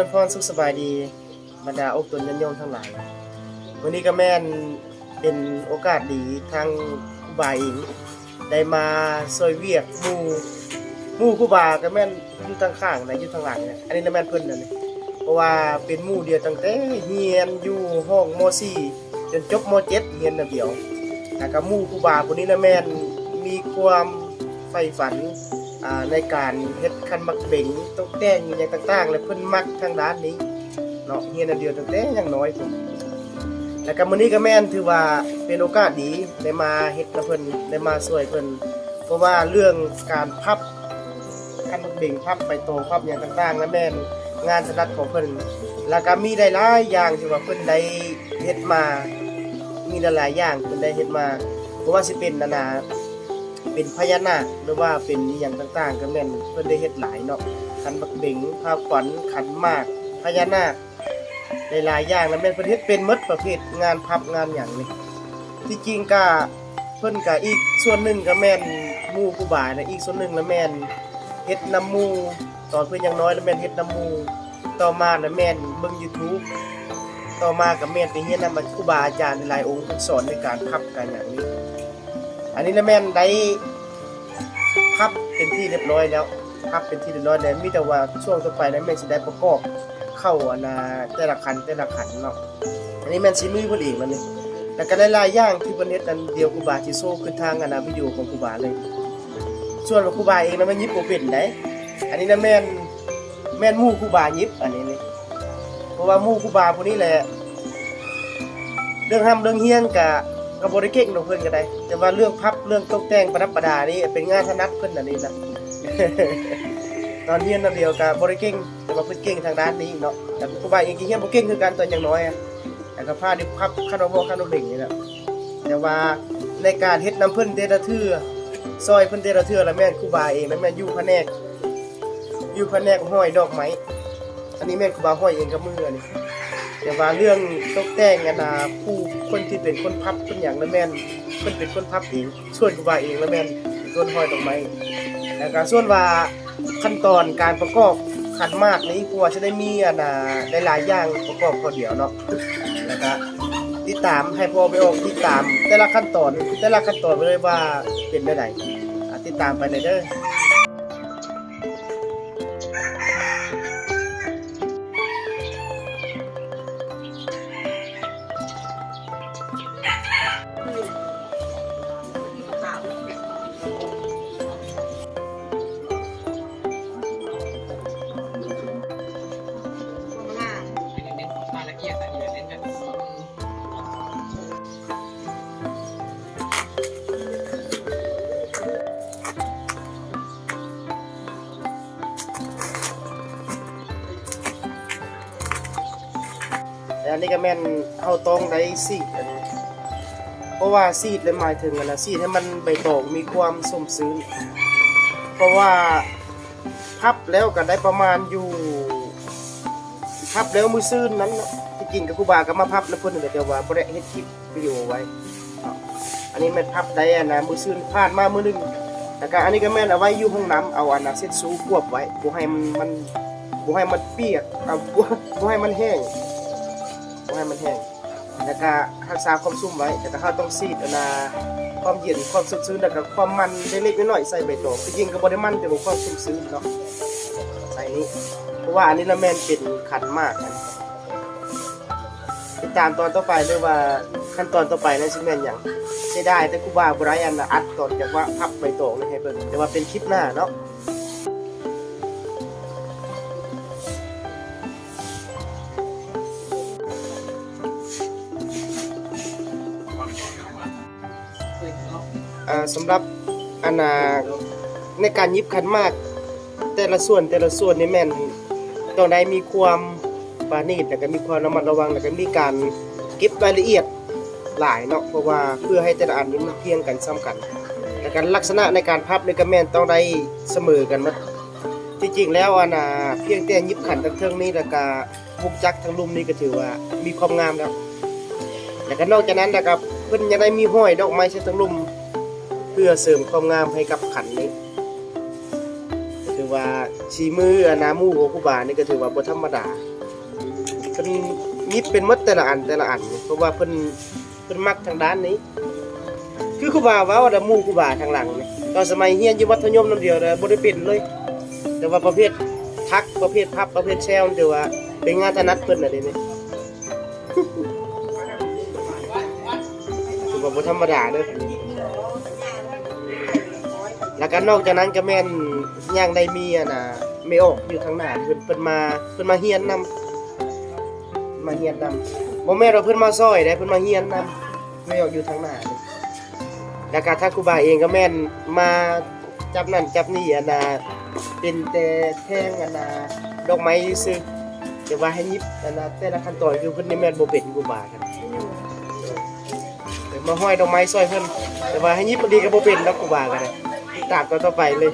รพรสุขสบายดีบรรดาอกตนยันยงทั้งหลายวันนี้ก็แม่นเป็นโอกาสดีทางครูบาเองได้มาซอยเวียกมู่มู่ครูบาก็แม่นอยู่ทางข้างนะอยู่ทางหลังเนี่ยอันนี้นะแม่นเพิ่นนั่นนี่เพราะว่าเป็นมู่เดียวตั้งแต่เรียนอยู่ห้องม .4 จนจบม .7 เรียนน่ะเดียวแล้วก็มู่คูบาผู้นี้นะแม่นมีความใฝ่ฝัน ในการเฮ็ดคันมักเบ่งตกแต่งอย่างต่างๆ แล้วเพิ่นมักทางด้านนี้เนาะเฮียนเดียวตั้งแต่ยังน้อยพุ่นแล้วก็มื้อนี้ก็แม่นถือว่าเป็นโอกาสดีได้มาเฮ็ดกับเพิ่นได้มาช่วยเพิ่นเพราะว่าเรื่องการพับคันมักเบ่งพับไปโตพับอย่างต่างๆแล้วแม่นงานถนัดของเพิ่นแล้วก็มีได้หลายอย่างที่ว่าเพิ่นได้เฮ็ดมา มีหลายๆอย่างเพิ่นได้เฮ็ดมาเพราะว่าสิเป็นนานา เป็นพญานาคหรือว่าเป็นอหย่างต่างๆ ก็แม่นเพิ่นได้เฮ็ดหลายเนาะขันบักเบงพาขวัญขันหมากพญานาคหลายๆอย่างแล้วแม่นเพิ่นเฮ็ดเป็นหมดประเภทงานพับงานหยังนี่ที่จริงก็เพิ่นก็อีกส่วนหนึ่งก็แม่นหมู่ผู้บ่านะอีกส่วนหนึ่งแล้วแม่นเฮ็ดน้ำหมู่ตอนเพิ่นยังน้อยแล้วแม่นเฮ็ดน้ำหมู่ต่อมาแล้วแม่นเบิ่ง YouTube ต่อมาก็แม่นไปเรียนนำครูบาอาจารย์หลายองค์เพิ่นสอนในการพับการหยังนี้ อันนี้นะแม่นได้พับเป็นที่เรียบร้อยแล้วพับเป็นที่เรียบร้อยแล้วมีแต่ว่าช่วงต่อไปนะแม่นสิได้ประกอบเข้าอันน่ะแต่ละขันแต่ละขันเนาะอันนี้แม่นสิมือเพิ่นเองมันนี่แล้วก็หลายๆอย่างที่เพิ่นเฮ็ดนั้นเดียวครูบาสิโซขึ้นทางอันนะวิดีโอของครูบาเลยส่วนของครูบาเองนะมันยิบบ่เป็นได้อันนี้นะแม่นแม่นมู่คูบายิบอันนี้นี่เพราะว่ามู่คูบาพวกนี้แหละ เรื่องห้ำเรื่องเฮียนกะ กับบริเก่งของเพิ่นก็ได้ แต่ว่าเรื่องพับเรื่องตกแต่งประดับประดานี่เป็นงานถนัดเพิ่นอันนี้นะตอนเฮียนนั่นเดียวกับบริเก่งแต่ว่าเพิ่นเก่งทางด้านนี้เนาะแต่ครูบาเองก็เฮียนบ่เก่งคือกันตอนยังน้อยอะแต่ก็พาดิพับคาราโบคาราเบ่งนี่แหละแต่ว่าในการเฮ็ดน้ำเพิ่อนเดะละเทื่อซอยเพิ่อนเดะละเทื่อแล้วแม่ครูบาเองแล้วแม่ยู่แนกยู่แนกห้อยดอกไม้อันนี้แม่ครูบาห้อยเองกับมืออันนี้ แต่ว่าเรื่องตกแต่งอะนะผู้คนที่เป็นคนพับคนอย่างละแม่นเพิ่นเป็นคนพับเองส่วนกูว่าเองละแม่นเป็นห้อยดอกไม้แล้วก็ส่วนว่าขั้นตอนการประกอบขันมากนี้กลัวจะได้มีอะนะหลายๆอย่างประกอบพอเดียวเนาะแล้วก็ติดตามให้พอไปออกติดตาม แต่ละขั้นตอนแต่ละขั้นตอนไปเลยว่าเป็นได้ไดอะติดตามไปเลยเด้อ นนี้ก็แม่นเฮาต้องได้ซีดอันนี้เพราะว่าซีดเลยหมายถึงอันนะซีดให้มันใบตองมีความสมซึ้งเพราะว่าพับแล้วก็ได้ประมาณอยู่พับแล้วมือซื่นนั้นที่จริงกับครูบาก็มาพับแล้วเพิ่นก็แต่ว่าบ่ได้เฮ็ดคลิปวิดีโอไว้ อันนี้แม่นพับได้อันนะมือซื่นผ่านมามือหนึงแล้วก็อันนี้ก็แม่นเอาไว้อยู่ห้องน้ำเอาอันน่ะเช็ดซูควบไว้บ่ให้มันมันบ่ให้มันเปียกเอาบ่บ่ให้มันแห้ง บ่ให้มันแห้งแล้วก็รักษาความชุ่มไว้แล้วก็เราต้องซีดอันนาความเย็นความชุ่มชื้นแล้วก็ความมันเล็กๆน้อยๆใส่ใบตองจริงๆก็บ่ได้มันแต่ว่าความชุ่มชื้นเนาะใส่นี้เพราะว่าอันนี้ละแม่นเป็นขันมากอันติดตามตอนต่อไปเลยว่าขั้นตอนต่อไปนั้นสิแม่นหยังใช้ได้แต่ครูบาบ่ได้อันอัดตอนจากว่าพับใบตองนี่ให้เบิ่งแต่ว่าเป็นคลิปหน้าเนาะ สำหรับอันน่ะในการยิบขันมาก แต่ละส่วนแต่ละส่วนนี่แม่นต้องได้มีความปราณีตแล้วก็มีความระมัดระวังแล้วก็มีการเก็บรายละเอียดหลายเนาะเพราะว่าเพื่อให้แต่ละอันนี้มันเพียงกันซ้ำกันแล้วก็ลักษณะในการพับในี่ก็แม่นต้องได้เสมอกันมดที่จริงแล้วอันน่ะเพียงแต่ยิบขันทั้งเทิงนี้แล้วก็บุกจักทั้งลุมนี่ก็ถือว่ามีความงามแล้วแล้วก็นอกจากนั้นนะครับเพิ่นยังได้มีห้อยดอกไม้เช่นทั้งลุ่ม เพื่อเสริมความงามให้กับขันนี้ถือว่าชีมืออนาหมู่ของครูบานี่ก็ถือว่าบ่ธรรมดาเพิ่นยิบเป็นมดแต่ละอันแต่ละอันเพราะว่าเพิ่นเพิ่นมักทางด้านนี้ คือครูบาว่าว่าแต่มู่ครูบาทางหลังนี่ตอนสมัยเรียนอยู่มัธยมนํเดียวน่ะบ่ได้เป็นเลย แต่ว่าประเภททักประเภทพับประเภทแซวนี่ถือว่าเป็นงานถนัดเพิ่นน่ะเดี๋ยนี้ถือว่าบ่ธรรมดาเด้อ แล้วก็นอกจากนั้นก็แม่นย่างได้มีอะนะไม่ออกอยู่ทางหน้าเพิ่นเพิ่นมาเพิ่นมาเฮียนนำมาเฮียนนำบ่แม่นว่าเพิ่นมาซอยได้เพิ่นมาเฮียนนำไม่ออกอยู่ทางหน้านแล้วก็ถ้าครูบาเองก็แม่นมาจับนั่นจับนี่อะนะเป็นแต่แท่งอะนะดอกไม้ซื้อแต่ว่าให้ยิบอะนะแต่ละขั้นตอนคือเพิ่นนี่แม่นบ่เป็นครูบาครับมาห้อยดอกไม้ซอยเพิ่นแต่ว่าให้ยิบบ่ดีก็บ่เป็นดอกครูบาก็ได้ ตากก็ต่องไปเลย